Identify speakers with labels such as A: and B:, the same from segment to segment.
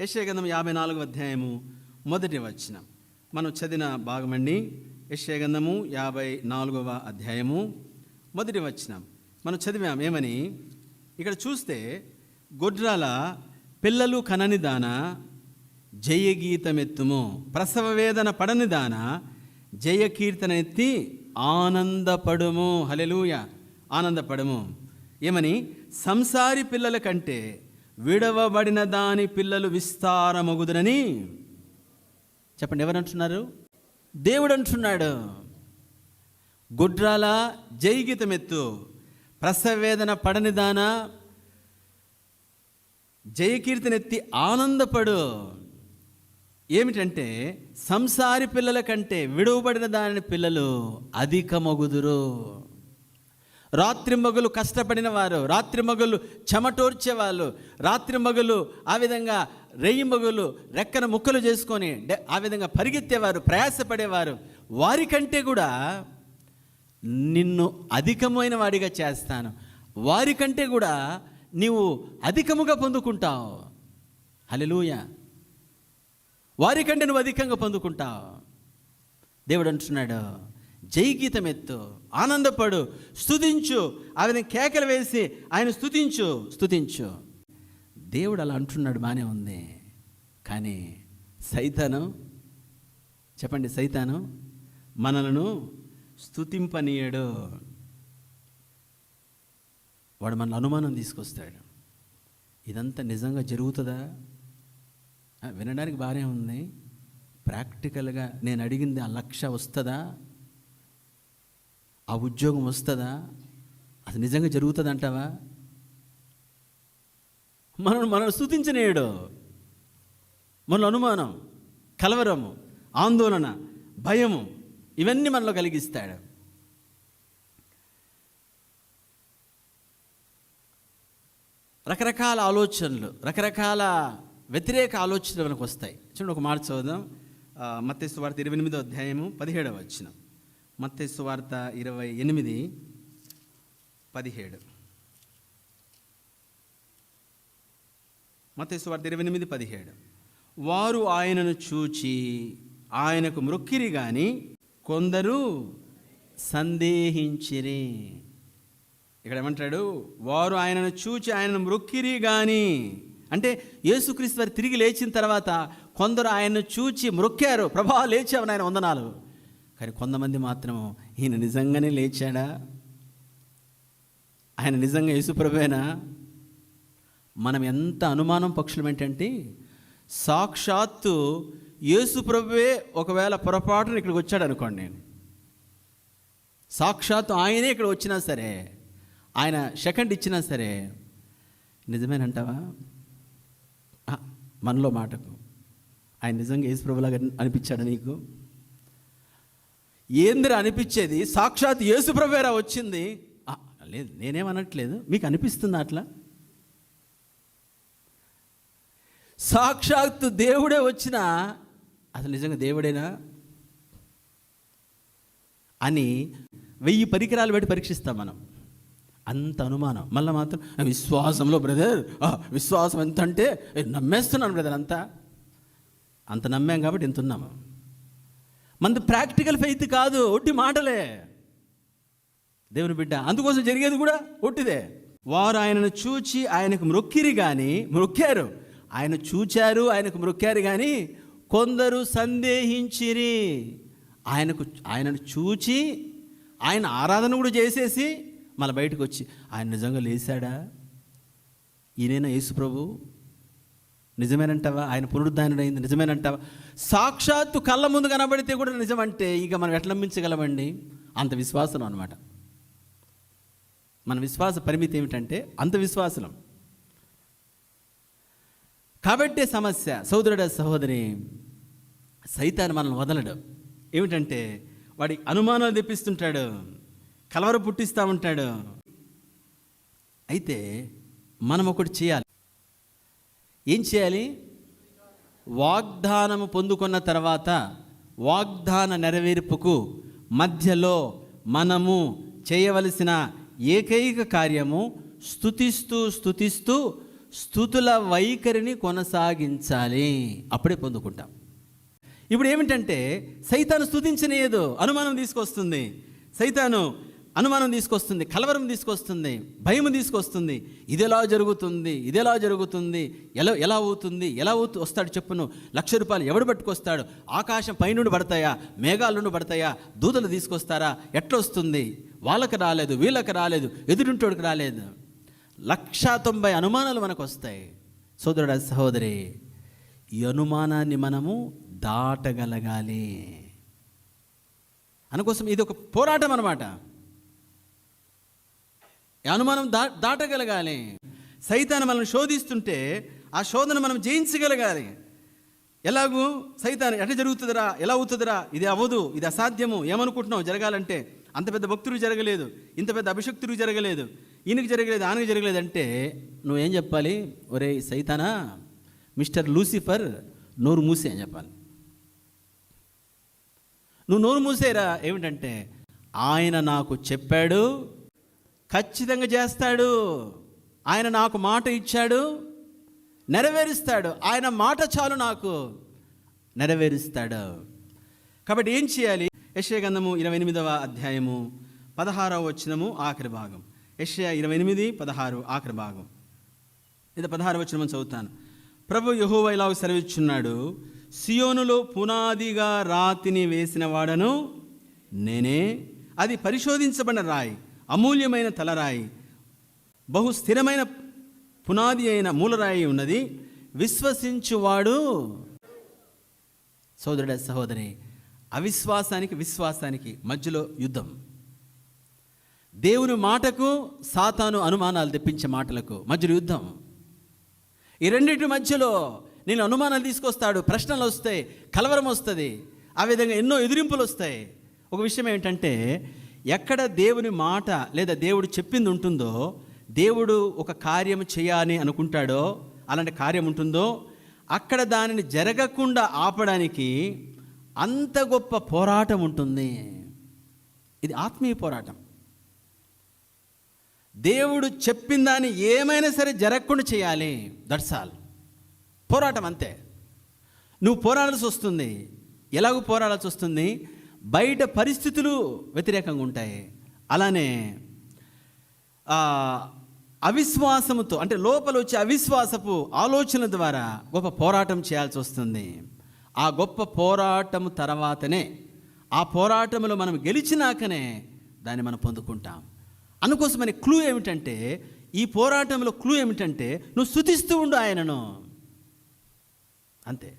A: యశ్యగంధం యాభై నాలుగు అధ్యాయము మొదటి వచనం. మనం చదివిన భాగమండి యశ్యగంధము యాభై నాలుగవ అధ్యాయము మొదటి వచనం. మనం చదివాం ఏమని? ఇక్కడ చూస్తే గొడ్రాల పిల్లలు కనని దాన జయగీతమెత్తుము ప్రసవ వేదన పడని దాన జయకీర్తన ఎత్తి ఆనందపడుము. హలెలూయ ఆనందపడము. ఏమని? సంసారి పిల్లల కంటే విడవబడిన దాని పిల్లలు విస్తారమగుదురని. చెప్పండి ఎవరంటున్నారు? దేవుడు అంటున్నాడు గుడ్రాల జయగీతమెత్తు ప్రసవేదన పడని దాన జయకీర్తినెత్తి ఆనందపడు. ఏమిటంటే సంసారి పిల్లల కంటే విడవబడిన దాని పిల్లలు అధికమగుదురు. రాత్రి మగులు కష్టపడిన వారు రాత్రి మగులు చెమటోర్చేవాళ్ళు రాత్రి మగులు ఆ విధంగా రెయ్యి మగులు రెక్కన ముక్కలు చేసుకొని ఆ విధంగా పరిగెత్తేవారు ప్రయాసపడేవారు. వారికంటే కూడా నిన్ను అధికమైన వాడిగా చేస్తాను. వారికంటే కూడా నీవు అధికముగా పొందుకుంటావు. హలెలూయ వారికంటే నువ్వు అధికంగా పొందుకుంటావు. దేవుడు అంటున్నాడు జై గీతం ఎత్తు ఆనందపడు. స్తుతించు. ఆ కేకలు వేసి ఆయన స్తుతించు. స్తుతించు. దేవుడు అలా అంటున్నాడు బాగానే ఉంది. కానీ సైతాను చెప్పండి సైతాను మనలను స్థుతింపనీయడు వాడు మన అనుమానం తీసుకొస్తాడు. ఇదంతా నిజంగా జరుగుతుందా? వినడానికి బాగానే ఉంది. ప్రాక్టికల్గా నేను అడిగింది ఆ లక్ష వస్తుందా? ఆ ఉద్యోగం వస్తుందా? అది నిజంగా జరుగుతుంది అంటావా మనం మనం స్థుతించనేయడు మన అనుమానం కలవరము ఆందోళన భయము ఇవన్నీ మనలో కలిగిస్తాడు. రకరకాల ఆలోచనలు రకరకాల వ్యతిరేక ఆలోచనలు మనకు వస్తాయి. చూడండి ఒక మాట చదువుదాం. మత్స్సు వార్త ఇరవై ఎనిమిదో అధ్యాయము పదిహేడవ వచ్చిన మత్తేసు వార్త ఇరవై ఎనిమిది పదిహేడు. మత్తేసు వార్త ఇరవై ఎనిమిది పదిహేడు. వారు ఆయనను చూచి ఆయనకు మృక్కిరి గాని కొందరు సందేహించిరి. ఇక్కడ ఏమంటాడు? వారు ఆయనను చూచి ఆయనను మృక్కిరి గాని. అంటే యేసుక్రీస్తు వారు తిరిగి లేచిన తర్వాత కొందరు ఆయనను చూచి మృక్కారు. ప్రభా లేచావు ఆయన వందనాలు. కానీ కొంతమంది మాత్రం ఈయన నిజంగానే లేచాడా? ఆయన నిజంగా యేసుప్రభేనా మనం ఎంత అనుమానం పక్షులం ఏంటంటే సాక్షాత్తు యేసుప్రభువే ఒకవేళ పొరపాటున ఇక్కడికి వచ్చాడు అనుకోండి నేను. సాక్షాత్తు ఆయనే ఇక్కడ వచ్చినా సరే ఆయన సెకండ్ ఇచ్చినా సరే నిజమేనంటావా? మనలో మాటకు ఆయన నిజంగా యేసుప్రభులాగా అనిపించాడు నీకు? ఏందిరా అనిపించేది? సాక్షాత్ యేసుప్రభేరా వచ్చింది? లేదు నేనేమనట్లేదు. మీకు అనిపిస్తుంది అట్లా? సాక్షాత్తు దేవుడే వచ్చినా అసలు నిజంగా దేవుడేనా? అని వెయ్యి పరికరాలు పెట్టి పరీక్షిస్తాం మనం. అంత అనుమానం. మళ్ళీ మాత్రం విశ్వాసంలో బ్రదర్ విశ్వాసం ఎంత అంటే నమ్మేస్తున్నాను బ్రదర్ అంతా. అంత నమ్మాం కాబట్టి ఇంత ఉన్నాము మనది ప్రాక్టికల్ ఫెయిత్ కాదు ఒట్టి మాటలే. దేవుని బిడ్డ అందుకోసం జరిగేది కూడా ఒట్టిదే. వారు ఆయనను చూచి ఆయనకు మొక్కిరి కానీ మొక్కారు. ఆయన చూచారు ఆయనకు మొక్కారు కానీ కొందరు సందేహించిరి. ఆయనకు ఆయనను చూచి ఆయన ఆరాధన కూడా చేసేసి మళ్ళీ బయటకు వచ్చి ఆయన నిజంగా లేచాడా ఈయనైనా యేసు ప్రభు నిజమేనంటావా? ఆయన పునరుద్ధానుడైంది. నిజమేనంటావా? సాక్షాత్తు కళ్ళ ముందు కనబడితే కూడా నిజమంటే ఇక మనం ఎట్లా నమ్మించగలమండి? అంత విశ్వాసం అనమాట మన విశ్వాస పరిమితి ఏమిటంటే అంత విశ్వాసం కాబట్టి సమస్య సోదరుడ సహోదరి సైతాన్ని మనల్ని వదలడు. ఏమిటంటే వాడి అనుమానాలు తెప్పిస్తుంటాడు. కలవర పుట్టిస్తూ ఉంటాడు. అయితే మనం ఒకటి చేయాలి. ఏం చేయాలి? వాగ్దానము పొందుకున్న తర్వాత వాగ్దాన నెరవేర్పుకు మధ్యలో మనము చేయవలసిన ఏకైక కార్యము స్థుతిస్తూ స్థుతిస్తూ స్థుతుల వైఖరిని కొనసాగించాలి. అప్పుడే పొందుకుంటాం. ఇప్పుడు ఏమిటంటే సైతాను స్థుతించనేయదు అనుమానం తీసుకొస్తుంది. సైతాను అనుమానం తీసుకొస్తుంది కలవరం తీసుకొస్తుంది భయం తీసుకొస్తుంది. ఇది ఎలా జరుగుతుంది ఇది ఎలా జరుగుతుంది ఎలా ఎలా అవుతుంది ఎలా అవుతూ వస్తాడు చెప్పును. లక్ష రూపాయలు ఎవడు పట్టుకొస్తాడు? ఆకాశం పైనుండి పడతాయా? మేఘాల నుండి పడతాయా? దూతలు తీసుకొస్తారా? ఎట్లా వస్తుంది? వాళ్ళకి రాలేదు వీళ్ళకి రాలేదు ఎదురుంటోడికి రాలేదు. లక్ష తొంభై అనుమానాలు మనకు వస్తాయి సోదరుడ సహోదరి ఈ అనుమానాన్ని మనము దాటగలగాలి. అందుకోసం ఇది ఒక పోరాటం అనమాట అనుమానం దా దాటగలగాలి. సైతాన్ని మనల్ని శోధిస్తుంటే ఆ శోధన మనం జయించగలగాలి. ఎలాగూ? సైతాన్ని ఎట్లా జరుగుతుందిరా? ఎలా అవుతుందిరా? ఇది అవ్వదు ఇది అసాధ్యము. ఏమనుకుంటున్నావు? జరగాలంటే అంత పెద్ద భక్తుడు జరగలేదు ఇంత పెద్ద అభిషక్తుడు జరగలేదు ఈయనకి జరగలేదు ఆయనకి జరగలేదు అంటే నువ్వేం చెప్పాలి? ఒరే సైతానా మిస్టర్ లూసిఫర్ నోరు మూసే అని చెప్పాలి. నువ్వు నోరు మూసేరా? ఏమిటంటే ఆయన నాకు చెప్పాడు ఖచ్చితంగా చేస్తాడు. ఆయన నాకు మాట ఇచ్చాడు. నెరవేరుస్తాడు. ఆయన మాట చాలు నాకు. నెరవేరుస్తాడు. కాబట్టి ఏం చేయాలి? యశ్య గంధము ఇరవై ఎనిమిదవ అధ్యాయము పదహారవ వచనము ఆఖరి భాగం. యశయ ఇరవై ఎనిమిది పదహారు ఆఖరి భాగం. ఇది పదహారు వచనం చదువుతాను. ప్రభు యహోవా ఇలా సెలవిచ్చున్నాడు. సియోనులో పునాదిగా రాతిని వేసిన వాడను నేనే. అది పరిశోధించబడిన రాయి. అమూల్యమైన తలరాయి బహు స్థిరమైన పునాది అయిన మూలరాయి ఉన్నది. విశ్వసించువాడు. సోదరుడ సహోదరి అవిశ్వాసానికి విశ్వాసానికి మధ్యలో యుద్ధం. దేవుని మాటకు సాతాను అనుమానాలు తెప్పించే మాటలకు మధ్యలో యుద్ధం. ఈ రెండింటి మధ్యలో నేను అనుమానాలు తీసుకొస్తాడు ప్రశ్నలు వస్తాయి కలవరం వస్తుంది ఆ విధంగా ఎన్నో ఎదిరింపులు వస్తాయి. ఒక విషయం ఏంటంటే ఎక్కడ దేవుని మాట లేదా దేవుడు చెప్పింది ఉంటుందో దేవుడు ఒక కార్యం చేయాలని అనుకుంటాడో అలాంటి కార్యం ఉంటుందో అక్కడ దానిని జరగకుండా ఆపడానికి అంత గొప్ప పోరాటం ఉంటుంది. ఇది ఆత్మీయ పోరాటం. దేవుడు చెప్పిన దాన్ని ఏమైనా సరే జరగకుండా చేయాలి. దట్స్ ఆల్ పోరాటం అంతే. నువ్వు పోరాడాల్సి వస్తుంది. ఎలాగూ పోరాడాల్సి వస్తుంది? బయట పరిస్థితులు వ్యతిరేకంగా ఉంటాయి. అలానే అవిశ్వాసముతో అంటే లోపల వచ్చే అవిశ్వాసపు ఆలోచన ద్వారా గొప్ప పోరాటం చేయాల్సి వస్తుంది. ఆ గొప్ప పోరాటం తర్వాతనే ఆ పోరాటంలో మనం గెలిచినాకనే దాన్ని మనం పొందుకుంటాం. అందుకోసమని క్లూ ఏమిటంటే ఈ పోరాటంలో క్లూ ఏమిటంటే నువ్వు స్థుతిస్తూ ఉండు ఆయనను. అంతే.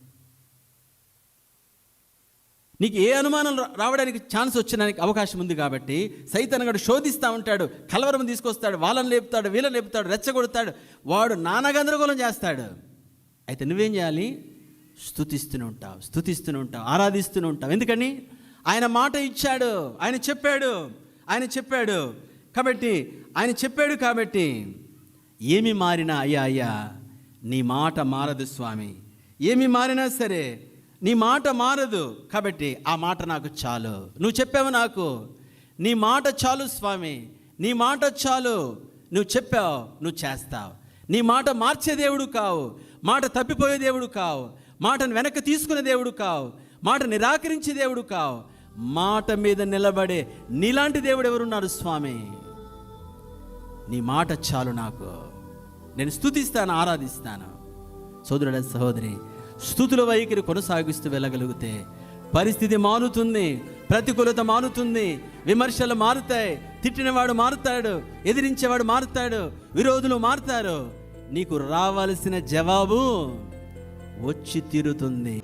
A: నీకు ఏ అనుమానం రావడానికి ఛాన్స్ వచ్చడానికి అవకాశం ఉంది కాబట్టి సైతనగాడు శోధిస్తూ ఉంటాడు. కలవరం తీసుకొస్తాడు వాళ్ళని లేపుతాడు వీళ్ళని లేపుతాడు రెచ్చగొడతాడు. వాడు నానా గందరగోళం చేస్తాడు. అయితే నువ్వేం చేయాలి? స్థుతిస్తూనే ఉంటావు స్థుతిస్తూనే ఉంటావు ఆరాధిస్తూనే ఉంటావు. ఎందుకని? ఆయన మాట ఇచ్చాడు ఆయన చెప్పాడు ఆయన చెప్పాడు కాబట్టి ఆయన చెప్పాడు కాబట్టి ఏమి మారినా అయ్యా అయ్యా నీ మాట మారదు స్వామి. ఏమి మారినా సరే నీ మాట మారదు కాబట్టి ఆ మాట నాకు చాలు. నువ్వు చెప్పావు నాకు నీ మాట చాలు స్వామి నీ మాట చాలు నువ్వు చెప్పావు నువ్వు చేస్తావు. నీ మాట మార్చే దేవుడు కావు మాట తప్పిపోయే దేవుడు కావు మాటను వెనక్కి తీసుకునే దేవుడు కావు మాట నిరాకరించే దేవుడు కావు. మాట మీద నిలబడే నీలాంటి దేవుడు ఎవరున్నారు స్వామి? నీ మాట చాలు నాకు. నేను స్తుతిస్తాను ఆరాధిస్తాను. సోదరుడ సహోదరి స్థుతుల వైఖరి కొనసాగిస్తూ వెళ్ళగలిగితే పరిస్థితి మారుతుంది ప్రతికూలత మారుతుంది విమర్శలు మారుతాయి తిట్టినవాడు మారుతాడు ఎదిరించేవాడు మారుతాడు విరోధులు మారుతారు. నీకు రావాల్సిన జవాబు వచ్చి తీరుతుంది.